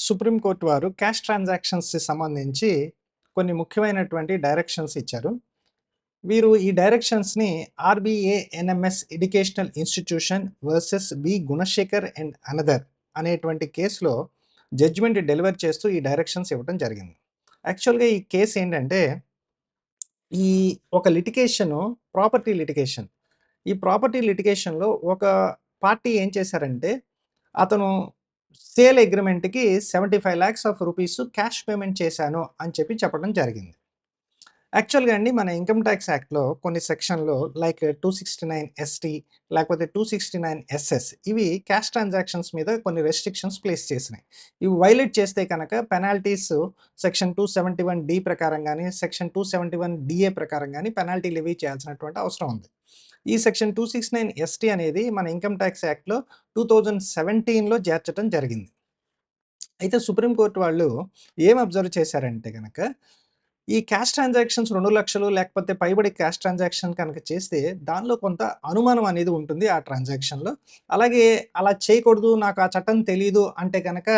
Supreme court వారు cash ట్రాన్సాక్షన్స్‌కి సంబంధించి కొన్ని ముఖ్యమైనటువంటి డైరెక్షన్స్ ఇచ్చారు. వీరు ఈ డైరెక్షన్స్‌ని RBA NMS educational institution versus B. Gunasekhar and another అనేటువంటి కేస్‌లో జడ్జిమెంట్ డెలివర్ చేస్తూ ఈ డైరెక్షన్స్ ఇవ్వడం జరిగింది. యాక్చువల్‌గా ఈ కేస్ ఏంటంటే, ఈ ఒక లిటికేషను ప్రాపర్టీ లిటికేషన్ ఈ ప్రాపర్టీ లిటికేషన్లో ఒక పార్టీ ఏం చేశారంటే, అతను sale అగ్రిమెంట్కి seventy five lakhs of rupees cash payment చేశాను అని చెప్పి చెప్పడం జరిగింది. యాక్చువల్‌గా అండి మన ఇన్‌కమ్ టాక్స్ యాక్ట్‌లో కొన్ని సెక్షన్‌లో లైక్ 269 ఎస్‌టి లేకపోతే 269 ఎస్‌ఎస్ ఇవి క్యాష్ ట్రాన్సాక్షన్స్ మీద కొన్ని రెస్ట్రిక్షన్స్ ప్లేస్ చేసినాయి. ఇవి వైలేట్ చేస్తే కనుక పెనాల్టీస్ సెక్షన్ 271 డి ప్రకారం కానీ సెక్షన్ 271 డిఏ ప్రకారం కానీ పెనాల్టీ లెవీ చేయాల్సినటువంటి అవసరం ఉంది. ఈ సెక్షన్ 269 ఎస్‌టి అనేది మన ఇన్‌కమ్ టాక్స్ యాక్ట్‌లో 2017లో చేర్చటం జరిగింది. అయితే సుప్రీంకోర్టు వాళ్ళు ఏం అబ్జర్వ్ చేశారంటే కనుక ఈ క్యాష్ ట్రాన్సాక్షన్స్ రెండు లక్షలు లేకపోతే పైబడి క్యాష్ ట్రాన్సాక్షన్ కనుక చేస్తే దానిలో కొంత అనుమానం అనేది ఉంటుంది ఆ ట్రాన్సాక్షన్‌లో. అలాగే అలా చేయకూడదు నాకు ఆ చట్టం తెలీదు అంటే కనుక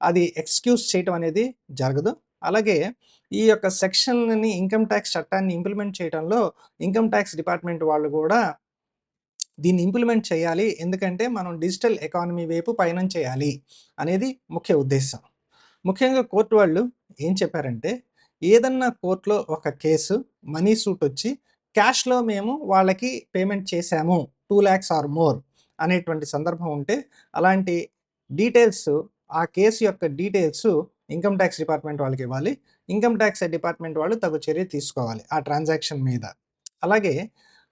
అది ఎక్స్‌క్యూజ్ చేయటం అనేది జరగదు. అలాగే ఈ యొక్క సెక్షన్‌ని ఇన్‌కమ్ ట్యాక్స్ చట్టాన్ని ఇంప్లిమెంట్ చేయడంలో ఇన్‌కమ్ టాక్స్ డిపార్ట్‌మెంట్ వాళ్ళు కూడా దీన్ని ఇంప్లిమెంట్ చేయాలి. ఎందుకంటే మనం డిజిటల్ ఎకానమీ వైపు పయనం చేయాలి అనేది ముఖ్య ఉద్దేశం ముఖ్యంగా కోర్టు వాళ్ళు ఏం చెప్పారంటే, ఏదన్నా కోర్టులో ఒక కేసు మనీ సూట్ వచ్చి క్యాష్‌లో మేము వాళ్ళకి పేమెంట్ చేశాము టూ ల్యాక్స్ ఆర్ మోర్ అనేటువంటి సందర్భం ఉంటే అలాంటి డీటెయిల్స్ ఆ కేసు యొక్క డీటెయిల్స్ ఇన్‌కమ్ టాక్స్ డిపార్ట్‌మెంట్ వాళ్ళకి ఇవ్వాలి. ఇన్‌కమ్ టాక్స్ డిపార్ట్‌మెంట్ వాళ్ళు తగు చర్య తీసుకోవాలి ఆ ట్రాన్సాక్షన్ మీద. అలాగే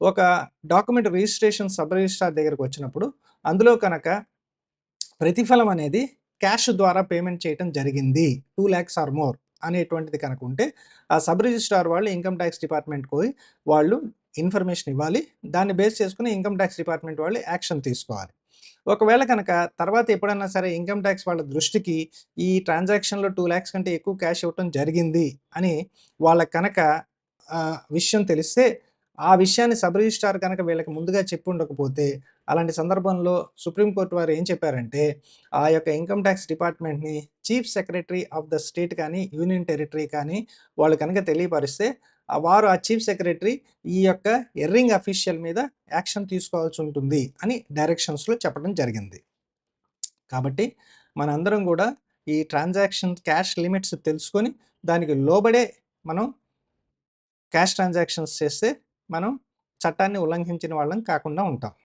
ఒక డాక్యుమెంట్ రిజిస్ట్రేషన్ సబ్ రిజిస్ట్రార్ దగ్గరకు వచ్చినప్పుడు అందులో కనుక ప్రతిఫలం అనేది క్యాష్ ద్వారా పేమెంట్ చేయటం జరిగింది టూ ల్యాక్స్ ఆర్ మోర్ అనేటువంటిది కనుక ఉంటే ఆ సబ్ రిజిస్ట్రార్ వాళ్ళు ఇన్‌కమ్ ట్యాక్స్ డిపార్ట్‌మెంట్‌కి పోయి వాళ్ళు ఇన్ఫర్మేషన్ ఇవ్వాలి. దాన్ని బేస్ చేసుకుని ఇన్‌కమ్ టాక్స్ డిపార్ట్‌మెంట్ వాళ్ళు యాక్షన్ తీసుకోవాలి. ఒకవేళ కనుక తర్వాత ఎప్పుడన్నా సరే ఇన్‌కమ్ ట్యాక్స్ వాళ్ళ దృష్టికి ఈ ట్రాన్సాక్షన్‌లో టూ ల్యాక్స్ కంటే ఎక్కువ క్యాష్ ఇవ్వటం జరిగింది అని వాళ్ళకి కనుక విషయం తెలిస్తే ఆ విషయాన్ని సబ్ రిజిస్ట్రార్ కనుక వీళ్ళకి ముందుగా చెప్పి ఉండకపోతే అలాంటి సందర్భంలో సుప్రీంకోర్టు వారు ఏం చెప్పారంటే, ఆ యొక్క income tax డిపార్ట్‌మెంట్‌ని chief secretary of the state కానీ, యూనియన్ టెరిటరీ కానీ వాళ్ళు కనుక తెలియపరిస్తే వారు ఆ చీఫ్ సెక్రటరీ ఈ యొక్క ఎర్రింగ్ అఫీషియల్ మీద యాక్షన్ తీసుకోవాల్సి ఉంటుంది అని డైరెక్షన్స్‌లో చెప్పడం జరిగింది. కాబట్టి మనందరం కూడా ఈ ట్రాన్సాక్షన్ క్యాష్ లిమిట్స్ తెలుసుకొని దానికి లోబడే మనం క్యాష్ ట్రాన్సాక్షన్స్ చేస్తే మనం చట్టాన్ని ఉల్లంఘించిన వాళ్ళం కాకుండా ఉంటాం.